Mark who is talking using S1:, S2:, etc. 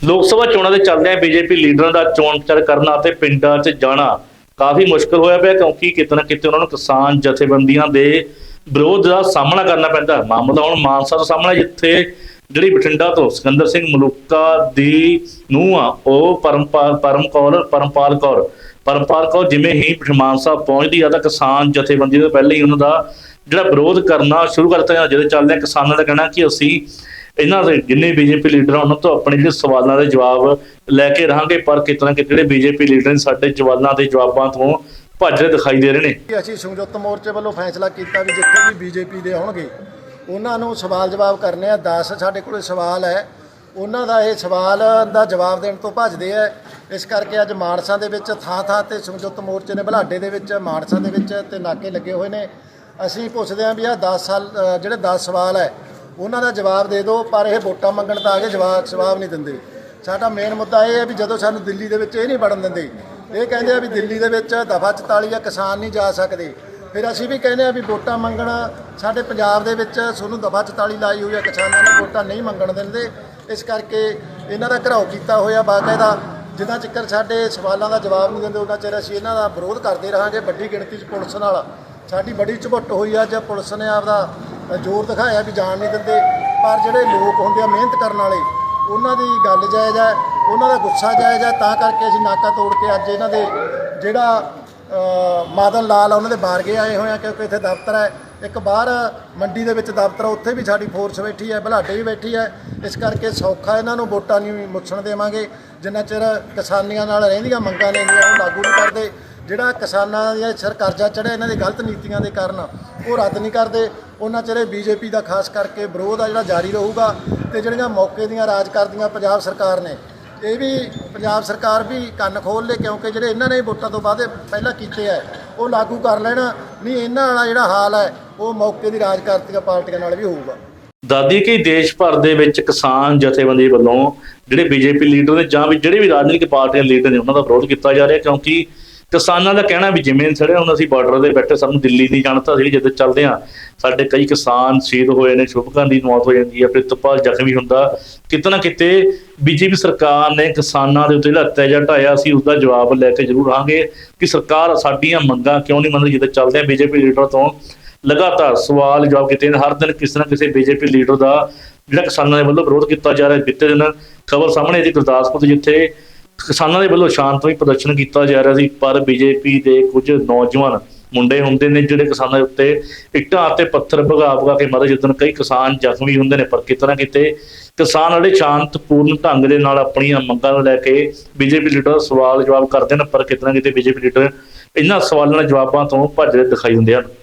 S1: ਲੋਕ ਸਭਾ ਚੋਣਾਂ ਦੇ ਚੱਲਦਿਆਂ ਬੀਜੇਪੀ ਲੀਡਰਾਂ ਦਾ ਚੋਣ ਪ੍ਰਚਾਰ ਕਰਨਾ ਅਤੇ ਪਿੰਡਾਂ 'ਚ ਜਾਣਾ ਕਾਫੀ ਮੁਸ਼ਕਲ ਹੋਇਆ ਪਿਆ, ਕਿਉਂਕਿ ਕਿਤੇ ਨਾ ਕਿਤੇ ਉਹਨਾਂ ਨੂੰ ਕਿਸਾਨ ਜਥੇਬੰਦੀਆਂ ਦੇ ਵਿਰੋਧ ਦਾ ਸਾਹਮਣਾ ਕਰਨਾ ਪੈਂਦਾ ਮਾਮਲਾ ਹੁਣ ਮਾਨਸਾ ਦਾ ਸਾਹਮਣਾ ਜਿੱਥੇ ਜਿਹੜੀ ਬਠਿੰਡਾ ਤੋਂ ਸਿਕੰਦਰ ਸਿੰਘ ਮਲੂਕਾ ਦੀ ਨੂੰਹ ਆ, ਉਹ ਪਰਮਪਾਲ ਪਰਮ ਕੌਰ ਪਰਮਪਾਲ ਕੌਰ ਪਰਮਪਾਲ ਕੌਰ ਜਿਵੇਂ ਹੀ ਮਾਨਸਾ ਪਹੁੰਚਦੀ ਆ, ਤਾਂ ਕਿਸਾਨ ਜਥੇਬੰਦੀ ਤੋਂ ਪਹਿਲਾਂ ਹੀ ਉਹਨਾਂ ਦਾ ਜਿਹੜਾ ਵਿਰੋਧ ਕਰਨਾ ਸ਼ੁਰੂ ਕਰ ਦਿੱਤਾ ਜਾਂਦਾ, ਜਿਹਦੇ ਚੱਲਦੇ ਕਿਸਾਨਾਂ ਦਾ ਕਹਿਣਾ ਕਿ ਅਸੀਂ ਇਹਨਾਂ ਦੇ ਜਿੰਨੇ ਬੀਜੇਪੀ ਲੀਡਰ ਉਹਨਾਂ ਤੋਂ ਆਪਣੇ ਜਿਹੜੇ ਸਵਾਲਾਂ ਦੇ ਜਵਾਬ ਲੈ ਕੇ ਰਹਾਂਗੇ, ਪਰ ਕਿਤਨਾ ਕਿ ਜਿਹੜੇ ਬੀਜੇਪੀ ਲੀਡਰ ਨੇ ਸਾਡੇ ਸਵਾਲਾਂ ਦੇ ਜਵਾਬਾਂ ਤੋਂ ਭੱਜ ਰਹੇ ਦਿਖਾਈ ਦੇ ਰਹੇ ਨੇ।
S2: ਅਸੀਂ ਸੰਯੁਕਤ ਮੋਰਚੇ ਵੱਲੋਂ ਫੈਸਲਾ ਕੀਤਾ ਵੀ ਜਿੱਥੇ ਵੀ ਬੀਜੇਪੀ ਦੇ ਹੋਣਗੇ, ਉਹਨਾਂ ਨੂੰ ਸਵਾਲ ਜਵਾਬ ਕਰਨੇ ਆ 10 ਸਾਡੇ ਕੋਲੇ ਸਵਾਲ ਹੈ। ਉਹਨਾਂ ਦਾ ਇਹ ਸਵਾਲ ਦਾ ਜਵਾਬ ਦੇਣ ਤੋਂ ਭੱਜਦੇ ਆ। ਇਸ ਕਰਕੇ ਅੱਜ ਮਾਨਸਾ ਦੇ ਵਿੱਚ ਥਾਂ ਥਾਂ ਤੇ ਸੰਯੁਕਤ ਮੋਰਚੇ ਨੇ ਬਲਾਡੇ ਦੇ ਵਿੱਚ, ਮਾਨਸਾ ਦੇ ਵਿੱਚ ਤੇ ਨਾਕੇ ਲੱਗੇ ਹੋਏ ਨੇ। ਅਸੀਂ ਪੁੱਛਦੇ ਹਾਂ ਵੀ ਆਹ 10 ਸਾਲ ਜਿਹੜੇ 10 ਸਵਾਲ ਹੈ ਉਹਨਾਂ ਦਾ ਜਵਾਬ ਦੇ ਦਿਓ, ਪਰ ਇਹ ਵੋਟਾਂ ਮੰਗਣ ਤਾਂ ਆ ਕੇ ਜਵਾਬ ਜਵਾਬ ਨਹੀਂ ਦਿੰਦੇ। ਸਾਡਾ ਮੇਨ ਮੁੱਦਾ ਇਹ ਹੈ ਵੀ ਜਦੋਂ ਸਾਨੂੰ ਦਿੱਲੀ ਦੇ ਵਿੱਚ ਇਹ ਨਹੀਂ ਵੜਨ ਦਿੰਦੇ, ਇਹ ਕਹਿੰਦੇ ਆ ਵੀ ਦਿੱਲੀ ਦੇ ਵਿੱਚ ਦਫਾ 44 ਆ, ਕਿਸਾਨ ਨਹੀਂ ਜਾ ਸਕਦੇ। ਫਿਰ ਅਸੀਂ ਵੀ ਕਹਿੰਦੇ ਆ ਵੀ ਵੋਟਾਂ ਮੰਗਣ, ਸਾਡੇ ਪੰਜਾਬ ਦੇ ਵਿੱਚ ਤੁਹਾਨੂੰ ਦਫਾ 44 ਲਾਈ ਹੋਈ ਆ, ਕਿਸਾਨਾਂ ਨੇ ਵੋਟਾਂ ਨਹੀਂ ਮੰਗਣ ਦਿੰਦੇ। ਇਸ ਕਰਕੇ ਇਹਨਾਂ ਦਾ ਘਰਾਓ ਕੀਤਾ ਹੋਇਆ ਬਾਕਾਇਦਾ। ਜਿੰਨਾ ਚਿਕਰ ਸਾਡੇ ਸਵਾਲਾਂ ਦਾ ਜਵਾਬ ਨਹੀਂ ਦਿੰਦੇ, ਉਹਨਾਂ ਚਿਰ ਅਸੀਂ ਇਹਨਾਂ ਦਾ ਵਿਰੋਧ ਕਰਦੇ ਰਹਾਂਗੇ ਵੱਡੀ ਗਿਣਤੀ 'ਚ ਪੁਲਿਸ ਨਾਲ। ਸਾਡੀ ਬੜੀ ਝੁੱਟ ਹੋਈ ਅੱਜ ਪੁਲਿਸ ਨੇ ਆਪਦਾ ਜ਼ੋਰ ਦਿਖਾਇਆ ਵੀ ਜਾਣ ਨਹੀਂ ਦਿੰਦੇ। ਪਰ ਜਿਹੜੇ ਲੋਕ ਹੁੰਦੇ ਆ ਮਿਹਨਤ ਕਰਨ ਵਾਲੇ, ਉਹਨਾਂ ਦੀ ਗੱਲ ਜਾਇਜ਼ ਹੈ, ਉਹਨਾਂ ਦਾ ਗੁੱਸਾ ਜਾਇਜ਼ ਹੈ। ਤਾਂ ਕਰਕੇ ਅਸੀਂ ਨਾਕਾ ਤੋੜ ਕੇ ਅੱਜ ਇਹਨਾਂ ਦੇ ਜਿਹੜਾ ਮਾਦਨ ਲਾਲ ਆ, ਉਹਨਾਂ ਦੇ ਬਾਰਗੇ ਆਏ ਹੋਏ ਆ, ਕਿਉਂਕਿ ਇੱਥੇ ਦਫ਼ਤਰ ਹੈ। ਇੱਕ ਬਾਹਰ ਮੰਡੀ ਦੇ ਵਿੱਚ ਦਫ਼ਤਰ ਉੱਥੇ ਵੀ ਸਾਡੀ ਫੋਰਸ ਬੈਠੀ ਹੈ, ਬਲਾਡੇ ਵੀ ਬੈਠੀ ਹੈ। ਇਸ ਕਰਕੇ ਸੌਖਾ ਇਹਨਾਂ ਨੂੰ ਵੋਟਾਂ ਨਹੀਂ ਮੁੱਛਣ ਦੇਵਾਂਗੇ। ਜਿੰਨਾ ਚਿਰ ਕਿਸਾਨੀਆਂ ਨਾਲ ਰਹਿੰਦੀਆਂ, ਮੰਗਾਂ ਲੈਂਦੀਆਂ, ਉਹ ਲਾਗੂ ਨਹੀਂ ਕਰਦੇ। ਜਿਹੜਾ ਕਿਸਾਨਾਂ ਦੀਆਂ ਸਰ ਕਰਜ਼ਾ ਚੜਿਆ, ਇਹਨਾਂ ਦੇ ਗਲਤ ਨੀਤੀਆਂ ਦੇ ਕਾਰਨ ਉਹ ਰੱਦ ਨਹੀਂ ਕਰਦੇ। ਉਹਨਾਂ ਚਿਰ ਬੀਜੇਪੀ ਦਾ ਖਾਸ ਕਰਕੇ ਵਿਰੋਧ ਆ ਜਿਹੜਾ ਜਾਰੀ ਰਹੂਗਾ ਤੇ ਜਿਹੜੀਆਂ ਮੌਕੇ ਦੀਆਂ ਰਾਜ ਕਰਦੀਆਂ ਪੰਜਾਬ ਸਰਕਾਰ ਨੇ, ਇਹ ਵੀ ਪੰਜਾਬ ਸਰਕਾਰ ਵੀ ਕੰਨ ਖੋਲ ਲੇ ਕਿਉਂਕਿ ਜਿਹੜੇ ਇਹਨਾਂ ਨੇ ਵੋਟਾਂ ਤੋਂ ਬਾਅਦ ਪਹਿਲਾਂ ਕੀਤੇ ਆ, ਉਹ ਲਾਗੂ ਕਰ ਲੈਣ। ਨਹੀਂ, ਇਹਨਾਂ ਵਾਲਾ ਜਿਹੜਾ ਹਾਲ ਹੈ ਉਹ ਮੌਕੇ ਦੀ ਰਾਜ ਕਰਦੀਆਂ ਪਾਰਟੀਆਂ ਨਾਲ ਵੀ ਹੋਊਗਾ।
S1: ਦਾਦੀ ਕਿ ਦੇਸ਼ ਭਰ ਦੇ ਵਿੱਚ ਕਿਸਾਨ ਜਥੇਬੰਦੀ ਵੱਲੋਂ ਜਿਹੜੇ ਬੀਜੇਪੀ ਲੀਡਰ ਨੇ ਜਾਂ ਵੀ ਜਿਹੜੇ ਵੀ ਰਾਜਨੀਤਿਕ ਪਾਰਟੀਆਂ ਲੀਡਰ ਨੇ, ਉਹਨਾਂ ਦਾ ਵਿਰੋਧ ਕੀਤਾ ਜਾ ਰਿਹਾ ਕਿਉਂਕਿ ਕਿਸਾਨਾਂ ਦਾ ਕਹਿਣਾ ਵੀ ਜਿਵੇਂ ਸੜੇ ਹੁਣ ਅਸੀਂ ਬਾਰਡਰ ਦੇ ਬੈਠੇ ਸਾਨੂੰ ਦਿੱਲੀ ਨਹੀਂ ਜਾਣਾ ਤਾਂ ਜਦੋਂ ਚੱਲਦੇ ਆ, ਸਾਡੇ ਕਈ ਕਿਸਾਨ ਸ਼ਹੀਦ ਹੋਏ ਨੇ ਸ਼ੁਭਕਾਂ ਦੀ ਮੌਤ ਹੋ ਜਾਂਦੀ ਹੈ, ਪ੍ਰਿਤਪਾਲ ਜ਼ਖਮੀ ਹੁੰਦਾ ਕਿਤੇ ਨਾ ਕਿਤੇ ਬੀਜੇਪੀ ਸਰਕਾਰ ਨੇ ਕਿਸਾਨਾਂ ਦੇ ਉੱਤੇ ਜਿਹੜਾ ਅਤਿਆਚਾਰ ਢਾਇਆ, ਅਸੀਂ ਉਸ ਦਾ ਜਵਾਬ ਲੈ ਕੇ ਜ਼ਰੂਰ ਰਹਾਂਗੇ ਕਿ ਸਰਕਾਰ ਸਾਡੀਆਂ ਮੰਗਾਂ ਕਿਉਂ ਨਹੀਂ ਮੰਨਦੀ, ਜਦੋਂ ਚੱਲਦੇ ਆ, ਬੀਜੇਪੀ ਲੀਡਰ ਤੋਂ ਲਗਾਤਾਰ ਸਵਾਲ ਜਵਾਬ ਕੀਤੇ ਨੇ, ਹਰ ਦਿਨ ਕਿਸੇ ਨਾ ਕਿਸੇ ਬੀਜੇਪੀ ਲੀਡਰ ਦਾ ਜਿਹੜਾ ਕਿਸਾਨਾਂ ਦੇ ਵੱਲੋਂ ਵਿਰੋਧ ਕੀਤਾ ਜਾ ਰਿਹਾ ਬੀਤੇ ਦਿਨ ਖਬਰ ਸਾਹਮਣੇ ਦੀ ਗੁਰਦਾਸਪੁਰ ਜਿੱਥੇ ਕਿਸਾਨਾਂ ਦੇ ਵੱਲੋਂ ਸ਼ਾਂਤਮਈ ਪ੍ਰਦਰਸ਼ਨ ਕੀਤਾ ਜਾ ਰਿਹਾ ਸੀ, ਪਰ ਬੀਜੇਪੀ ਦੇ ਕੁਝ ਨੌਜਵਾਨ ਮੁੰਡੇ ਹੁੰਦੇ ਨੇ ਜਿਹੜੇ ਕਿਸਾਨਾਂ ਦੇ ਉੱਤੇ ਇੱਟਾਂ ਅਤੇ ਪੱਥਰ ਭਗਾ ਭਗਾ ਕੇ ਮਾਰੇ ਜਿੱਦਣ ਕਈ ਕਿਸਾਨ ਜ਼ਖਮੀ ਹੁੰਦੇ ਨੇ, ਪਰ ਕਿਤੇ ਨਾ ਕਿਤੇ? ਕਿਸਾਨ ਜਿਹੜੇ ਸ਼ਾਂਤਪੂਰਨ ਢੰਗ ਦੇ ਨਾਲ ਆਪਣੀਆਂ ਮੰਗਾਂ ਨੂੰ ਲੈ ਕੇ ਬੀਜੇਪੀ ਲੀਡਰ ਸਵਾਲ ਜਵਾਬ ਕਰਦੇ ਨੇ, ਪਰ ਕਿਤੇ ਨਾ ਕਿਤੇ? ਬੀਜੇਪੀ ਲੀਡਰ ਇਹਨਾਂ ਸਵਾਲਾਂ ਦੇ ਜਵਾਬਾਂ ਤੋਂ ਭੱਜਦੇ ਦਿਖਾਈ ਦਿੰਦੇ ਹਨ।